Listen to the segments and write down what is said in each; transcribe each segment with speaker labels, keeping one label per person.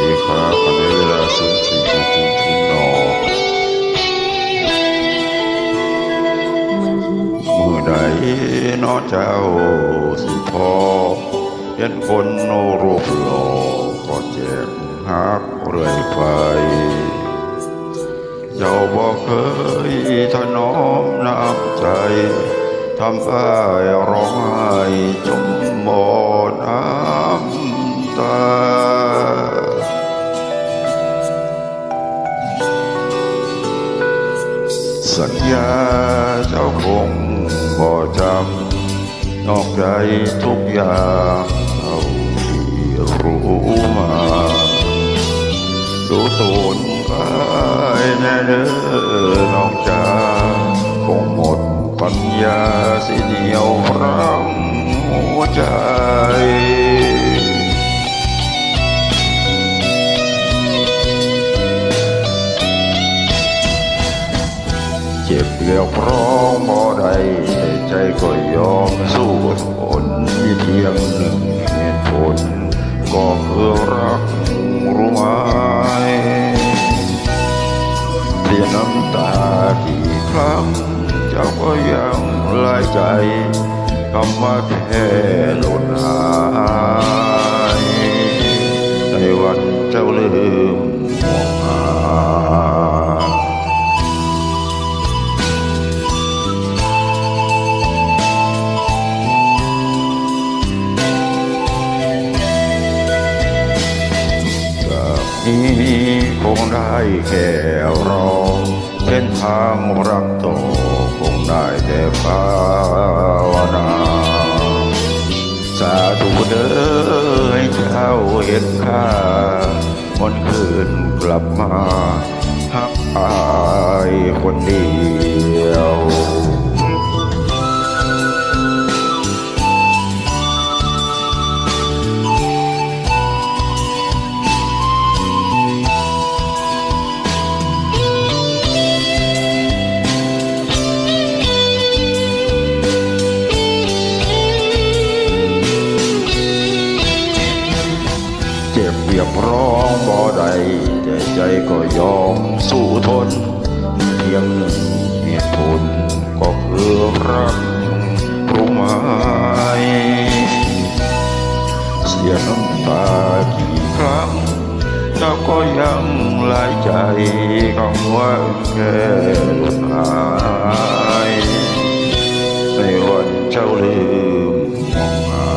Speaker 1: ดีครับตอนนี้เวลาศูนย์สี่จุดศูนย์ศูนย์นอมือใดเนอเจ้าสิพอเห็นคนโนรูปหล่อก็แจกหักเรื่อยไปเจ้าบอกเคยถนอมน้ำใจทำอ้ายร้องไห้จมบ่อน้ำตา สัญญาเจ้าคงบ่จำนอกใจทุกอย่างเท่าที่รู้มาดูตูนไปแน่เด้อนองจ๋าคงหมดปัญญาสิเหนียวรั้งหัวใจ รียวพร้องบ่ได้แต่ใจก็ยอมสู้ทนมีเพียงหนึ่งเหตุผลก็คือรักรู้ไหมเพียน้ำตากี่ครั้งเจ้าก็ยังลายใจคำว่าแค่หล่นหายในวันเจ้าลืม นี้คงได้แค่รอเส้นทางรักโตอคงได้แต่ภาวนาสาธุเด้อให้เจ้าเห็นค่าวันคืนกลับมาหักอายคนดี ก็ยอมสู้ทน เพียงหนึ่งเหตุผลก็คือรักรู้ไหมเสียน้ำตากี่ครั้งเจ้าก็ยังลายใจคำว่าแค่หลุดหายในวันเจ้าลืมมองหา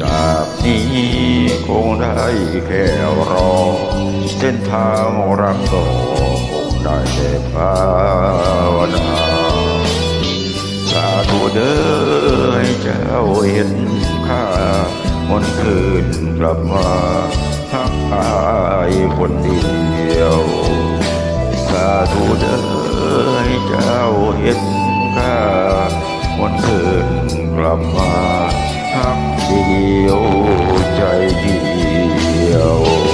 Speaker 1: จากนี้คงได้แค่ เส้นทางรักก็คงได้แต่ภาวนาสาธุเด้อให้เจ้าเห็นค่าวันคืนกลับมาหักอายคนเดียวสาธุเด้อให้เจ้าเห็นค่าวันคืนกลับมาหักเดียวใจเดียว